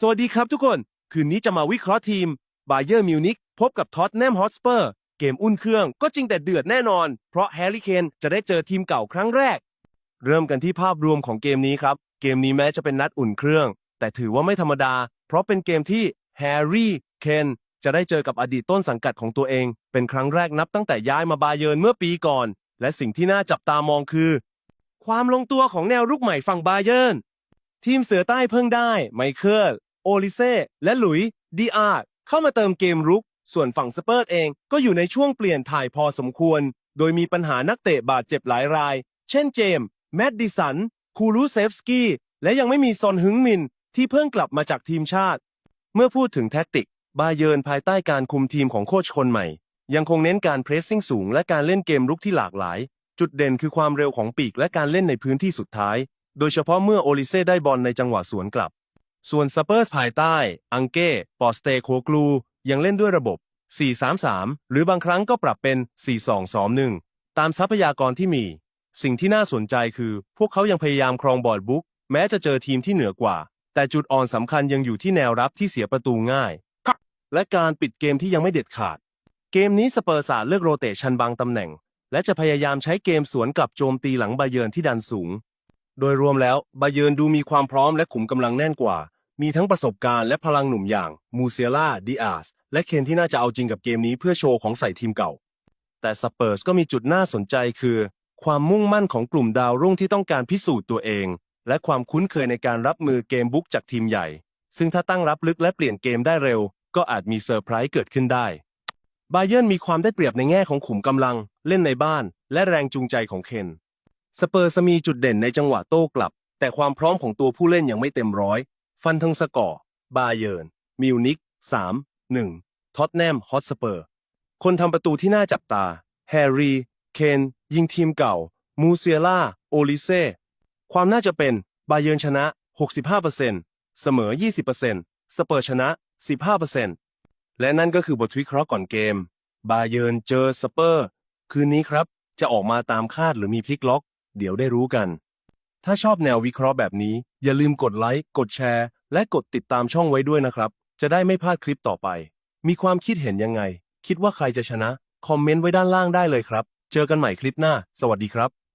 สวัสดีครับทุกคน คืนนี้จะมาวิเคราะห์ทีมบาเยอร์มิวนิกพบกับท็อตแนมฮอตสเปอร์เกมอุ่นเครื่องก็จริงแต่เดือดแน่นอน เพราะแฮร์รี่เคนจะได้เจอทีมเก่าครั้งแรก เริ่มกันที่ภาพรวมของเกมนี้ครับ เกมนี้แม้จะเป็นนัดอุ่นเครื่อง แต่ถือว่าไม่ธรรมดา เพราะเป็นเกมที่แฮร์รี่เคนจะได้เจอกับอดีตต้นสังกัดของตัวเอง เป็นครั้งแรกนับตั้งแต่ย้ายมาบาเยิร์นเมื่อปีก่อน และสิ่งที่น่าจับตามองคือ ความลงตัวของแนวรุกใหม่ฝั่งบาเยิร์นทีมเสือใต้เพิ่งได้ไมเคิล โอลิเซ่และหลุยส์ดีอาร์เข้ามาเติมเกมรุก ส่วนฝั่งสเปอร์เองก็อยู่ในช่วงเปลี่ยนถ่ายพอสมควร โดยมีปัญหานักเตะบาดเจ็บหลายราย เช่นเจมส์แมดดิสัน คูรูเซฟสกี้ และยังไม่มีซอนฮึงมิน ที่เพิ่งกลับมาจากทีมชาติ เมื่อพูดถึงแท็กติก บาเยิร์นภายใต้การคุมทีมของโค้ชคนใหม่ ยังคงเน้นการเพรสซิ่งสูงและการเล่นเกมรุกที่หลากหลาย จุดเด่นคือความเร็วของปีกและการเล่นในพื้นที่สุดท้าย โดยเฉพาะเมื่อโอลิเซ่ได้บอลในจังหวะสวนกลับ ส่วนสเปอร์สภายใต้ อังเก้ปอสเตโคกลู ยังเล่นด้วยระบบ 4-3-3 หรือบางครั้งก็ปรับเป็น 4-2-2-1 ตามทรัพยากรที่มี สิ่งที่น่าสนใจคือ พวกเขายังพยายามครองบอลบุ๊กแม้จะเจอทีมที่เหนือกว่า แต่จุดอ่อนสำคัญยังอยู่ที่แนวรับที่เสียประตูง่าย และการปิดเกมที่ยังไม่เด็ดขาด เกมนี้สเปอร์สาเลือกโรเตชันบางตำแหน่ง และจะพยายามใช้เกมสวนกลับโจมตีหลังบาเยิร์นที่ดันสูง โดยรวมแล้วบาเยิร์นดูมีความพร้อมและขุมกำลังแน่นกว่า มีทั้งประสบการณ์และพลังหนุ่มอย่างมูเซียล่าดิอาสและเคนที่น่าจะเอาจริงกับเกมนี้เพื่อโชว์ของใส่ทีมเก่า แต่สเปอร์สก็มีจุดน่าสนใจคือ ความมุ่งมั่นของกลุ่มดาวรุ่งที่ต้องการพิสูจน์ตัวเอง และความคุ้นเคยในการรับมือเกมบุกจากทีมใหญ่ ซึ่งถ้าตั้งรับลึกและเปลี่ยนเกมได้เร็ว ก็อาจมีเซอร์ไพรส์เกิดขึ้นได้บาเยิร์นมีความได้เปรียบในแง่ของขุมกำลัง เล่นในบ้าน และแรงจูงใจของเคนสเปอร์สมีจุดเด่นในจังหวะโต้กลับ แต่ความพร้อมของตัวผู้เล่นยังไม่เต็มร้อย ฟันทั้งสกอร์บาเยิร์นมิวนิก3 1ท็อตแนมฮอตสเปอร์ คนทำประตูที่น่าจับตา แฮร์รี่ เคน ยิงทีมเก่า มูเซียล่า โอลิเซ่ ความน่าจะเป็น บาเยิร์นชนะ 65%เสมอ 20%สเปอร์ชนะ 15%และนั่นก็คือบทวิเคราะห์ก่อนเกม บาเยิร์นเจอสเปอร์ คืนนี้ครับ จะออกมาตามคาดหรือมีพลิกล็อก เดี๋ยวได้รู้กัน ถ้าชอบแนววิเคราะห์แบบนี้ อย่าลืมกดไลค์ กดแชร์ และกดติดตามช่องไว้ด้วยนะครับ จะได้ไม่พลาดคลิปต่อไป มีความคิดเห็นยังไง คิดว่าใครจะชนะ คอมเมนต์ไว้ด้านล่างได้เลยครับ เจอกันใหม่คลิปหน้า สวัสดีครับ